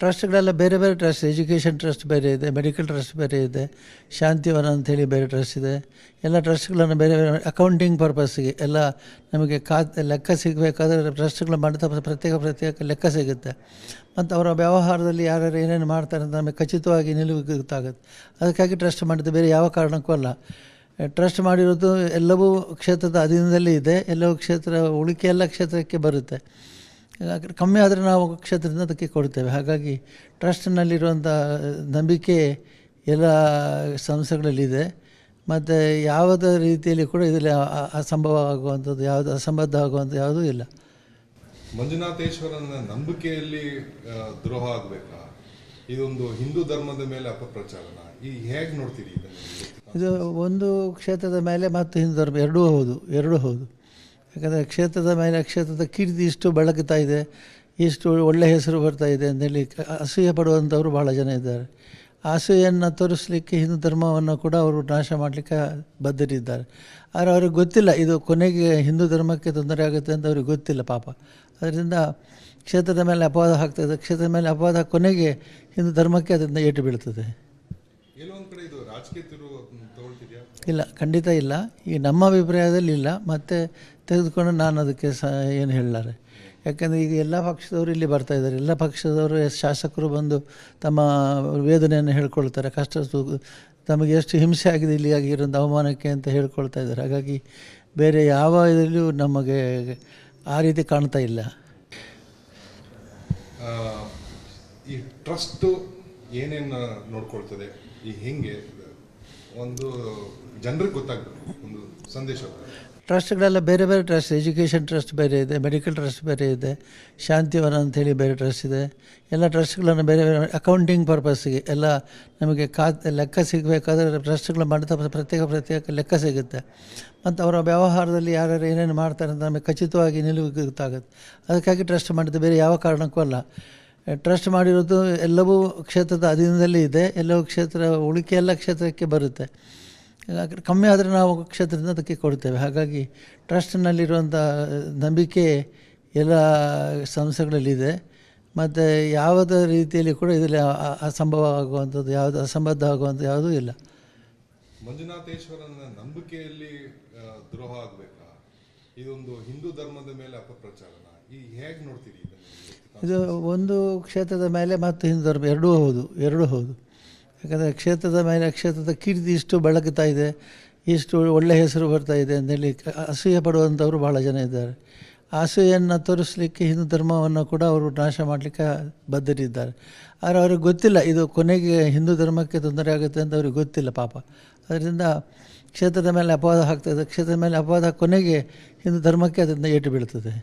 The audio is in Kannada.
ಟ್ರಸ್ಟ್ಗಳೆಲ್ಲ ಬೇರೆ ಬೇರೆ ಟ್ರಸ್ಟ್, ಎಜುಕೇಷನ್ ಟ್ರಸ್ಟ್ ಬೇರೆ ಇದೆ, ಮೆಡಿಕಲ್ ಟ್ರಸ್ಟ್ ಬೇರೆ ಇದೆ, ಶಾಂತಿವನ ಅಂಥೇಳಿ ಬೇರೆ ಟ್ರಸ್ಟ್ ಇದೆ. ಎಲ್ಲ ಟ್ರಸ್ಟ್ಗಳನ್ನು ಬೇರೆ ಬೇರೆ ಅಕೌಂಟಿಂಗ್ ಪರ್ಪಸ್ಸಿಗೆ ಎಲ್ಲ ನಮಗೆ ಖಾತೆ ಲೆಕ್ಕ ಸಿಗಬೇಕಾದ್ರೆ ಟ್ರಸ್ಟ್ಗಳು ಮಾಡಿದ ಪ್ರತ್ಯೇಕ ಪ್ರತ್ಯೇಕ ಲೆಕ್ಕ ಸಿಗುತ್ತೆ. ಮತ್ತು ಅವರ ವ್ಯವಹಾರದಲ್ಲಿ ಯಾರ್ಯಾರು ಏನೇನು ಮಾಡ್ತಾರೆ ಅಂತ ನಮಗೆ ಖಚಿತವಾಗಿ ನಿಲುವು ಗೊತ್ತಾಗುತ್ತೆ ಅದಕ್ಕಾಗಿ ಟ್ರಸ್ಟ್ ಮಾಡಿದ್ದು ಬೇರೆ ಯಾವ ಕಾರಣಕ್ಕೂ ಅಲ್ಲ. ಟ್ರಸ್ಟ್ ಮಾಡಿರೋದು ಎಲ್ಲವೂ ಕ್ಷೇತ್ರದ ಅಧೀನದಲ್ಲಿ ಇದೆ, ಎಲ್ಲವೂ ಕ್ಷೇತ್ರ ಉಳಿಕೆ ಎಲ್ಲ ಕ್ಷೇತ್ರಕ್ಕೆ ಬರುತ್ತೆ. ಕಮ್ಮಿ ಆದರೆ ನಾವು ಕ್ಷೇತ್ರದಿಂದ ಅದಕ್ಕೆ ಕೊಡ್ತೇವೆ ಹಾಗಾಗಿ ಟ್ರಸ್ಟ್ನಲ್ಲಿರುವಂಥ ನಂಬಿಕೆ ಎಲ್ಲ ಸಂಸ್ಥೆಗಳಲ್ಲಿದೆ. ಮತ್ತು ಯಾವುದೇ ರೀತಿಯಲ್ಲಿ ಕೂಡ ಇದರಲ್ಲಿ ಅಸಂಭವ ಆಗುವಂಥದ್ದು ಯಾವುದು ಅಸಂಬದ್ಧ ಆಗುವಂಥ ಯಾವುದೂ ಇಲ್ಲ. ಮಂಜುನಾಥೇಶ್ವರನ ನಂಬಿಕೆಯಲ್ಲಿ ದ್ರೋಹ ಆಗಬೇಕಾ? ಇದೊಂದು ಹಿಂದೂ ಧರ್ಮದ ಮೇಲೆ ಅಪಪ್ರಚಾರನ? ಈ ಹೇಗೆ ನೋಡ್ತೀರಿ ಇದು ಒಂದು ಕ್ಷೇತ್ರದ ಮೇಲೆ ಮತ್ತು ಹಿಂದೂ ಧರ್ಮ ಎರಡೂ ಹೌದು ಎರಡೂ ಹೌದು. ಯಾಕಂದರೆ ಕ್ಷೇತ್ರದ ಮೇಲೆ ಕ್ಷೇತ್ರದ ಕೀರ್ತಿ ಇಷ್ಟು ಬೆಳಗುತ್ತಾ ಇದೆ, ಇಷ್ಟು ಒಳ್ಳೆಯ ಹೆಸರು ಬರ್ತಾ ಇದೆ ಅಂತೇಳಿ ಅಸೂಯೆ ಪಡುವಂಥವರು ಭಾಳ ಜನ ಇದ್ದಾರೆ. ಆಸೆಯನ್ನು ತೋರಿಸಲಿಕ್ಕೆ ಹಿಂದೂ ಧರ್ಮವನ್ನು ಕೂಡ ಅವರು ನಾಶ ಮಾಡಲಿಕ್ಕೆ ಬದ್ಧರಿದ್ದಾರೆ. ಆದರೆ ಅವ್ರಿಗೆ ಗೊತ್ತಿಲ್ಲ, ಇದು ಕೊನೆಗೆ ಹಿಂದೂ ಧರ್ಮಕ್ಕೆ ತೊಂದರೆ ಆಗುತ್ತೆ ಅಂತ ಅವ್ರಿಗೆ ಗೊತ್ತಿಲ್ಲ ಪಾಪ. ಅದರಿಂದ ಕ್ಷೇತ್ರದ ಮೇಲೆ ಅಪವಾದ ಆಗ್ತದೆ ಕ್ಷೇತ್ರದ ಮೇಲೆ ಅಪವಾದ ಕೊನೆಗೆ ಹಿಂದೂ ಧರ್ಮಕ್ಕೆ ಅದರಿಂದ ಏಟು ಬೀಳ್ತದೆ ಎಲ್ಲೋ ಒಂದ್ ಕಡೆ ಇದು ರಾಜಕೀಯ ತಿರು ತಗೊಳ್ತಿದ್ಯಾ ಇಲ್ಲ ಖಂಡಿತ ಇಲ್ಲ. ಈ ನಮ್ಮ ಅಭಿಪ್ರಾಯದಲ್ಲಿ ಇಲ್ಲ. ಮತ್ತೆ ತೆಗೆದುಕೊಂಡು ನಾನು ಅದಕ್ಕೆ ಸ ಏನು ಹೇಳಲಾರೆ. ಯಾಕಂದರೆ ಈಗ ಎಲ್ಲ ಪಕ್ಷದವರು ಇಲ್ಲಿ ಬರ್ತಾ ಇದ್ದಾರೆ. ಎಲ್ಲ ಪಕ್ಷದವರು ಶಾಸಕರು ಬಂದು ತಮ್ಮ ವೇದನೆಯನ್ನು ಹೇಳ್ಕೊಳ್ತಾರೆ. ಕಷ್ಟ ತಮಗೆ ಎಷ್ಟು ಹಿಂಸೆ ಆಗಿದೆ ಇಲ್ಲಿ ಆಗಿರೋಂಥ ಅವಮಾನಕ್ಕೆ ಅಂತ ಹೇಳ್ಕೊಳ್ತಾ ಇದ್ದಾರೆ. ಹಾಗಾಗಿ ಬೇರೆ ಯಾವ ಇದರಲ್ಲೂ ನಮಗೆ ಆ ರೀತಿ ಕಾಣ್ತಾ ಇಲ್ಲ. ಈ ಟ್ರಸ್ಟ್ ಏನೇನು ನೋಡ್ಕೊಳ್ತದೆ, ಈ ಹೆಂಗೆ, ಒಂದು ಜನರಿಗೆ ಗೊತ್ತಾಗ್ಬೇಕು, ಒಂದು ಸಂದೇಶ ಟ್ರಸ್ಟ್ಗಳೆಲ್ಲ ಬೇರೆ ಬೇರೆ ಟ್ರಸ್ಟ್ ಎಜುಕೇಷನ್ ಟ್ರಸ್ಟ್ ಬೇರೆ ಇದೆ ಮೆಡಿಕಲ್ ಟ್ರಸ್ಟ್ ಬೇರೆ ಇದೆ, ಶಾಂತಿವನ ಅಂಥೇಳಿ ಬೇರೆ ಟ್ರಸ್ಟ್ ಇದೆ. ಎಲ್ಲ ಟ್ರಸ್ಟ್ಗಳನ್ನು ಬೇರೆ ಬೇರೆ ಅಕೌಂಟಿಂಗ್ ಪರ್ಪಸ್ಸಿಗೆ ಎಲ್ಲ ನಮಗೆ ಕಾ, ಲೆಕ್ಕ ಸಿಗಬೇಕಾದ್ರೆ ಟ್ರಸ್ಟ್ಗಳು ಮಾಡಿದ ಪ್ರತ್ಯೇಕ ಪ್ರತ್ಯೇಕ ಲೆಕ್ಕ ಸಿಗುತ್ತೆ. ಮತ್ತು ಅವರ ವ್ಯವಹಾರದಲ್ಲಿ ಯಾರ್ಯಾರು ಏನೇನು ಮಾಡ್ತಾರೆ ಅಂತ ನಮಗೆ ಖಚಿತವಾಗಿ ನಿಲುವು ಗೊತ್ತಾಗುತ್ತೆ. ಅದಕ್ಕಾಗಿ ಟ್ರಸ್ಟ್ ಮಾಡಿದ್ದು ಬೇರೆ ಯಾವ ಕಾರಣಕ್ಕೂ ಅಲ್ಲ. ಟ್ರಸ್ಟ್ ಮಾಡಿರೋದು ಎಲ್ಲವೂ ಕ್ಷೇತ್ರದ ಅಧೀನದಲ್ಲಿ ಇದೆ. ಎಲ್ಲವೂ ಕ್ಷೇತ್ರ, ಉಳಿಕೆ ಎಲ್ಲ ಕ್ಷೇತ್ರಕ್ಕೆ ಬರುತ್ತೆ. ಕಮ್ಮಿ ಆದರೆ ನಾವು ಕ್ಷೇತ್ರದಿಂದ ಅದಕ್ಕೆ ಕೊಡ್ತೇವೆ. ಹಾಗಾಗಿ ಟ್ರಸ್ಟ್ನಲ್ಲಿರುವಂಥ ನಂಬಿಕೆ ಎಲ್ಲ ಸಂಸ್ಥೆಗಳಲ್ಲಿದೆ. ಮತ್ತು ಯಾವುದೇ ರೀತಿಯಲ್ಲಿ ಕೂಡ ಇದರಲ್ಲಿ ಅಸಂಭವ ಆಗುವಂಥದ್ದು, ಯಾವುದು ಅಸಂಬದ್ಧ ಆಗುವಂಥ ಯಾವುದೂ ಇಲ್ಲ. ಮಂಜುನಾಥೇಶ್ವರನ ನಂಬಿಕೆಯಲ್ಲಿ ದ್ರೋಹ ಆಗಬೇಕಾ? ಇದೊಂದು ಹಿಂದೂ ಧರ್ಮದ ಮೇಲೆ ಅಪಪ್ರಚಾರನ? ಈ ಹೇಗೆ ನೋಡ್ತೀರಿ ಇದು ಒಂದು ಕ್ಷೇತ್ರದ ಮೇಲೆ ಮತ್ತು ಹಿಂದೂ ಧರ್ಮ, ಎರಡೂ ಹೌದು ಎರಡೂ ಹೌದು. ಯಾಕಂದರೆ ಕ್ಷೇತ್ರದ ಮೇಲೆ, ಕ್ಷೇತ್ರದ ಕೀರ್ತಿ ಇಷ್ಟು ಬೆಳಗುತ್ತಾ ಇದೆ, ಇಷ್ಟು ಒಳ್ಳೆಯ ಹೆಸರು ಬರ್ತಾ ಇದೆ ಅಂತೇಳಿ ಅಸೂಯೆ ಪಡುವಂಥವರು ಭಾಳ ಜನ ಇದ್ದಾರೆ. ಆಸೆಯನ್ನು ತೋರಿಸಲಿಕ್ಕೆ ಹಿಂದೂ ಧರ್ಮವನ್ನು ಕೂಡ ಅವರು ನಾಶ ಮಾಡಲಿಕ್ಕೆ ಬದ್ಧರಿದ್ದಾರೆ. ಆದರೆ ಅವ್ರಿಗೆ ಗೊತ್ತಿಲ್ಲ, ಇದು ಕೊನೆಗೆ ಹಿಂದೂ ಧರ್ಮಕ್ಕೆ ತೊಂದರೆ ಆಗುತ್ತೆ ಅಂತ ಅವ್ರಿಗೆ ಗೊತ್ತಿಲ್ಲ ಪಾಪ. ಅದರಿಂದ ಕ್ಷೇತ್ರದ ಮೇಲೆ ಅಪವಾದ ಆಗ್ತದೆ ಕ್ಷೇತ್ರದ ಮೇಲೆ ಅಪವಾದ ಕೊನೆಗೆ ಹಿಂದೂ ಧರ್ಮಕ್ಕೆ ಅದರಿಂದ ಏಟು ಬೀಳ್ತದೆ.